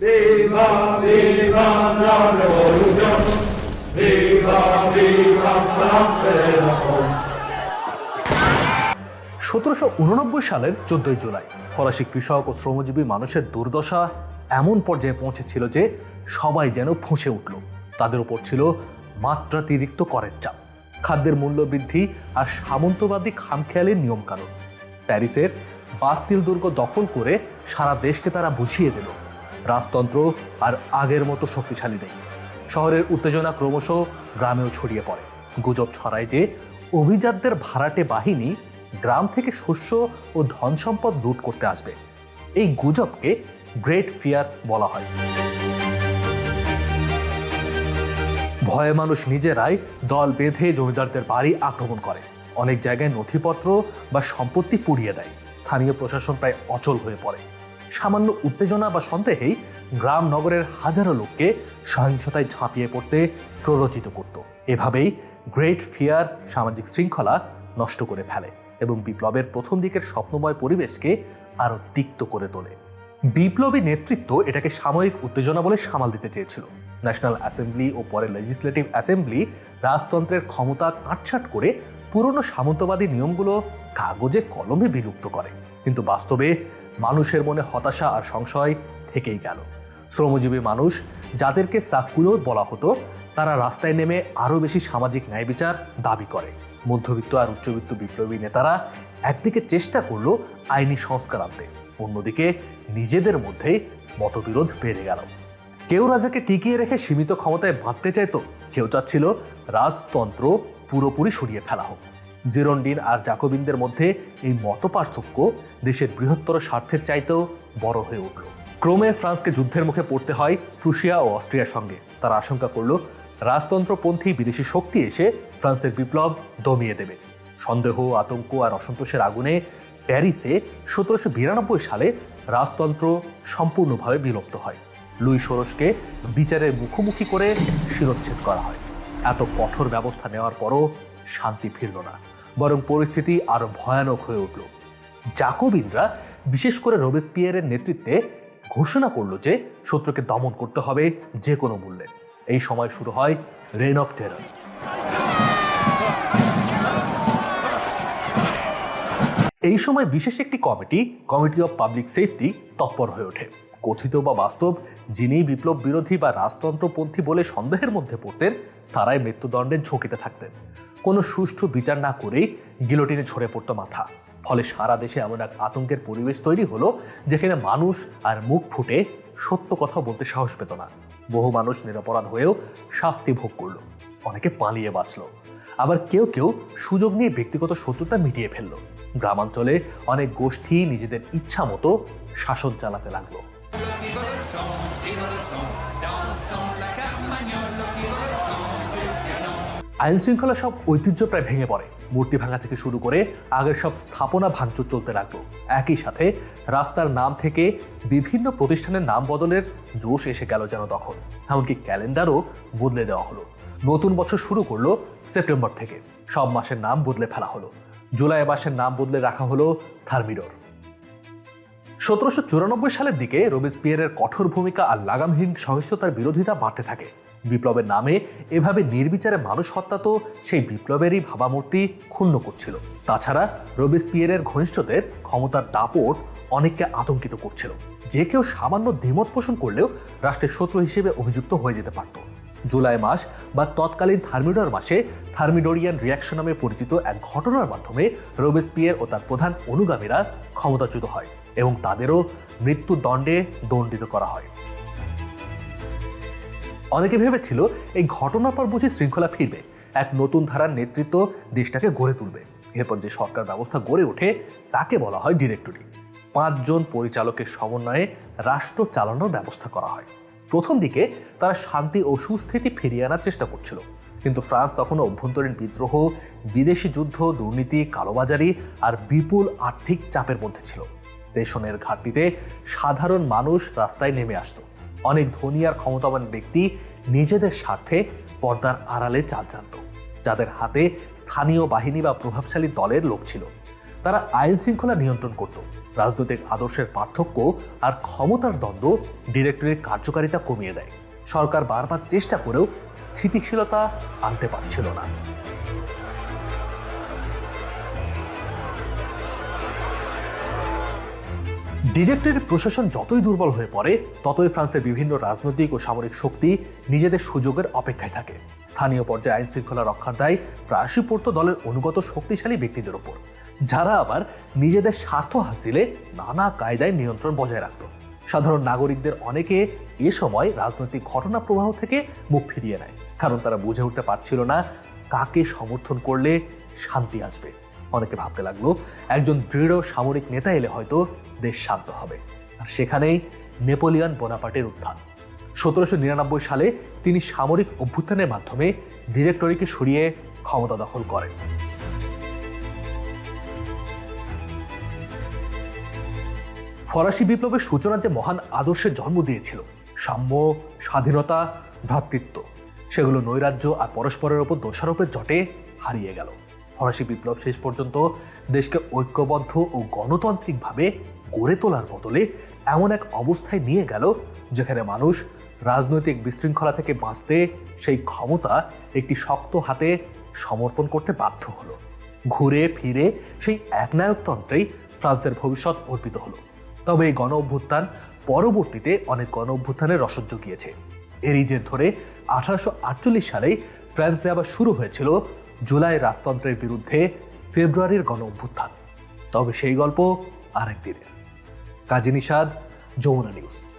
Viva, viva la revolución. Viva, viva Francia. সতেরোশো সালের চোদ্দই জুলাই ফরাসি কৃষক ও শ্রমজীবী মানুষের দুর্দশা এমন পর্যায়ে পৌঁছেছিল যে সবাই যেন ফুঁসে উঠল তাদের উপর ছিল মাত্রাতিরিক্ত করের চাপ খাদ্যের মূল্য বৃদ্ধি আর সামন্তবাদী খামখেয়ালের নিয়মকানুন প্যারিসের বাস্তিল দুর্গ দখল করে সারা দেশকে তারা বুঝিয়ে দিল রাজতন্ত্র আর আগের মতো শক্তিশালী নেই। শহরের উত্তেজনা ক্রমশ গ্রামেও ছড়িয়ে পড়ে। গুজব ছড়ায় যে অভিজাতদের ভাড়াটে বাহিনী গ্রাম থেকে শস্য ও ধন সম্পদ লুট করতে আসবে। এই গুজবকে গ্রেট ফিয়ার বলা হয়। ভয়ে মানুষ নিজেরাই দল বেঁধে জমিদারদের বাড়ি আক্রমণ করে। অনেক জায়গায় নথিপত্র বা সম্পত্তি পুড়িয়ে দেয়। স্থানীয় প্রশাসন প্রায় অচল হয়ে পড়ে। সামান্য উত্তেজনা বা সন্দেহেই গ্রাম নগরের হাজারো লোককে সহিংসতায় ঝাঁপিয়ে পড়তে প্ররোচিত করত। এভাবেই গ্রেট ফিয়ার সামাজিক শৃঙ্খলা নষ্ট করে ফেলে এবং বিপ্লবের প্রথম দিকের স্বপ্নময় পরিবেশকে আরও তিক্ত করে তোলে। বিপ্লবী নেতৃত্ব এটাকে সাময়িক উত্তেজনা বলে সামাল দিতে চেয়েছিল। ন্যাশনাল অ্যাসেম্বলি ও পরে লেজিসলেটিভ অ্যাসেম্বলি রাজতন্ত্রের ক্ষমতা কাটছাট করে পুরনো সামন্তবাদী নিয়মগুলো কাগজে কলমে বিলুপ্ত করে। কিন্তু বাস্তবে মানুষের মনে হতাশা আর সংশয় থেকেই গেল। শ্রমজীবী মানুষ যাদেরকে সাকুলো বলা হতো, তারা রাস্তায় নেমে আরও বেশি সামাজিক ন্যায় বিচার দাবি করে। মধ্যবিত্ত আর উচ্চবিত্ত বিপ্লবী নেতারা একদিকে চেষ্টা করল আইনি সংস্কার আনতে, অন্যদিকে নিজেদের মধ্যে মতবিরোধ বেড়ে গেল। কেউ রাজাকে টিকিয়ে রেখে সীমিত ক্ষমতায় বাঁধতে চাইতো, কেউ চাচ্ছিল রাজতন্ত্র পুরোপুরি সরিয়ে ফেলা হোক। জিরন্ডিন আর জাকোবিনদের মধ্যে এই মত পার্থক্য দেশের বৃহত্তর স্বার্থের চাইতেও বড় হয়ে উঠল। ক্রমে ফ্রান্সকে যুদ্ধের মুখে পড়তে হয় প্রুশিয়া ও অস্ট্রিয়ার সঙ্গে। তারা আশঙ্কা করল, রাজতন্ত্রপন্থী বিদেশি শক্তি এসে ফ্রান্সের বিপ্লব দমিয়ে দেবে। সন্দেহ, আতঙ্ক আর অসন্তোষের আগুনে প্যারিসে সতেরোশো বিরানব্বই সালে রাজতন্ত্র সম্পূর্ণভাবে বিলুপ্ত হয়। লুই ষোড়শকে বিচারের মুখোমুখি করে শিরচ্ছেদ করা হয়। এত কঠোর ব্যবস্থা নেওয়ার পরও শান্তি ফিরল না। বরং পরিস্থিতি আরও ভয়ানক হয়ে উঠল। জাকোবিনরা, বিশেষ করে রোবেসপিয়ারের নেতৃত্বে, ঘোষণা করল যে শত্রুকে দমন করতে হবে যে কোনো মূল্যে। এই সময় শুরু হয় রেন অফ টেরার এই সময় বিশেষ একটি committee committee of public safety, তৎপর হয়ে ওঠে। কথিত বা বাস্তব, যিনি বিপ্লব বিরোধী বা রাজতন্ত্রপন্থী বলে সন্দেহের মধ্যে পড়তেন, তারাই মৃত্যুদণ্ডের ঝুঁকিতে থাকতেন। কোনো সুষ্ঠু বিচার না করেই গিলোটিনে ঝরে পড়তো মাথা। ফলে সারা দেশে এমন এক আতঙ্কের পরিবেশ তৈরি হলো, যেখানে মানুষ আর মুখ ফুটে সত্য কথা বলতে সাহস পেত না। বহু মানুষ নিরপরাধ হয়েও শাস্তি ভোগ করল, অনেকে পালিয়ে বাঁচল। আবার কেউ কেউ সুযোগ নিয়ে ব্যক্তিগত শত্রুতা মিটিয়ে ফেলল। গ্রামাঞ্চলে অনেক গোষ্ঠী নিজেদের ইচ্ছা মতো শাসন চালাতে লাগল। আইন শৃঙ্খলা সব ঐতিহ্য প্রায় ভেঙে পড়ে। মূর্তি ভাঙা থেকে শুরু করে আগের সব স্থাপনা ভাঙচুর চলতে লাগল। একই সাথে রাস্তার নাম থেকে বিভিন্ন প্রতিষ্ঠানের নাম বদলের জোশ এসে গেল যেন তখন। এমনকি ক্যালেন্ডারও বদলে দেওয়া হলো। নতুন বছর শুরু করল সেপ্টেম্বর থেকে। সব মাসের নাম বদলে ফেলা হলো। জুলাই মাসের নাম বদলে রাখা হলো থার্মিডোর। সতেরোশো চুরানব্বই সালের দিকে রোবেসপিয়ারের কঠোর ভূমিকা আর লাগামহীন সহিংসতার বিরোধিতা বাড়তে থাকে। বিপ্লবের নামে এভাবে নির্বিচারে মানুষ হত্যা তো সেই বিপ্লবেরই ভাবামূর্তি ক্ষুণ্ণ করছিল। তাছাড়া রোবেসপিয়ারের ঘনিষ্ঠদের ক্ষমতার দাপট অনেককে আতঙ্কিত করছিল। যে কেউ সামান্য দ্বিমত পোষণ করলেও রাষ্ট্রের শত্রু হিসেবে অভিযুক্ত হয়ে যেতে পারত। জুলাই মাস বা তৎকালীন থার্মিডোর মাসে থার্মিডোরিয়ান রিয়াকশন নামে পরিচিত এক ঘটনার মাধ্যমে রোবেসপিয়ার ও তার প্রধান অনুগামীরা ক্ষমতাচ্যুত হয় এবং তাদেরও মৃত্যুদণ্ডে দণ্ডিত করা হয়। অনেকে ভেবেছিল এই ঘটনার পর বুঝি শৃঙ্খলা ফিরবে। এক নতুন ধারার নেতৃত্ব দেশটাকে গড়ে তুলবে। এরপর যে সরকার ব্যবস্থা গড়ে ওঠে, তাকে বলা হয় ডিরেক্টরি। পাঁচজন পরিচালকের সমন্বয়ে রাষ্ট্র চালানোর ব্যবস্থা করা হয়। প্রথম দিকে তারা শান্তি ও সুস্থিতি ফিরিয়ে আনার চেষ্টা করছিল। কিন্তু ফ্রান্স তখনও অভ্যন্তরীণ বিদ্রোহ, বিদেশি যুদ্ধ, দুর্নীতি, কালোবাজারি আর বিপুল আর্থিক চাপের মধ্যে ছিল। রেশনের ঘাটতিতে সাধারণ মানুষ রাস্তায় নেমে আসতো। অনেক ধনী আর ক্ষমতাবান ব্যক্তি নিজেদের স্বার্থে পর্দার আড়ালে চাল জানত যাদের হাতে স্থানীয় বাহিনী বা প্রভাবশালী দলের লোক ছিল। তারা আইন শৃঙ্খলা নিয়ন্ত্রণ করত, রাজনৈতিক আদর্শের পার্থক্য আর ক্ষমতার দ্বন্দ্ব ডিরেক্টরির কার্যকারিতা কমিয়ে দেয়। সরকার বারবার চেষ্টা করেও স্থিতিশীলতা আনতে পারছিল না। ডিরেক্টরের প্রশাসন যতই দুর্বল হয়ে পড়ে, ততই ফ্রান্সের বিভিন্ন রাজনৈতিক ও সামরিক শক্তি নিজেদের সুযোগের অপেক্ষায় থাকে। স্থানীয় পর্যায়ে আইন শৃঙ্খলা রক্ষার দায় প্রায়শই পড়ত দলের অনুগত শক্তিশালী ব্যক্তিদের ওপর যারা আবার নিজেদের স্বার্থ হাসিলে নানা কায়দায় নিয়ন্ত্রণ বজায় রাখত। সাধারণ নাগরিকদের অনেকে এ সময় রাজনৈতিক ঘটনা প্রবাহ থেকে মুখ ফিরিয়ে নেয়। কারণ তারা বুঝে উঠতে পারছিল না কাকে সমর্থন করলে শান্তি আসবে। অনেকে ভাবতে লাগল, একজন দৃঢ় সামরিক নেতা এলে হয়তো দেশ শান্ত হবে। আর সেখানেই নেপোলিয়ন বোনাপার্টের উত্থান। সতেরোশো নিরানব্বই সালে তিনি সামরিক অভ্যুত্থানের মাধ্যমে ডিরেক্টরিকে সরিয়ে ক্ষমতা দখল করেন। ফরাসি বিপ্লবের সূচনা যে মহান আদর্শের জন্ম দিয়েছিল, সাম্য, স্বাধীনতা, ভ্রাতৃত্ব, সেগুলো নৈরাজ্য আর পরস্পরের ওপর দোষারোপের জটে হারিয়ে গেল। ফরাসি বিপ্লব শেষ পর্যন্ত দেশকে ঐক্যবদ্ধ ও গণতান্ত্রিকভাবে গড়ে তোলার বদলে এমন এক অবস্থায় নিয়ে গেল, যেখানে মানুষ রাজনৈতিক বিশৃঙ্খলা থেকে বাঁচতে সেই ক্ষমতা একটি শক্ত হাতে সমর্পণ করতে বাধ্য হলো। ঘুরে ফিরে সেই একনায়কতন্ত্রেই ফ্রান্সের ভবিষ্যৎ অর্পিত হলো। তবে এই গণ অভ্যুত্থান পরবর্তীতে অনেক গণ অভ্যুত্থানের রসদ জুগিয়েছে। এরই জের ধরে আঠারোশো সালেই ফ্রান্সে আবার শুরু হয়েছিল জুলাই রাজতন্ত্রের বিরুদ্ধে ফেব্রুয়ারির গণ অভ্যুত্থান তবে সেই গল্প আরেক দিনের। কাজী নিষাদ যমুনা নিউজ।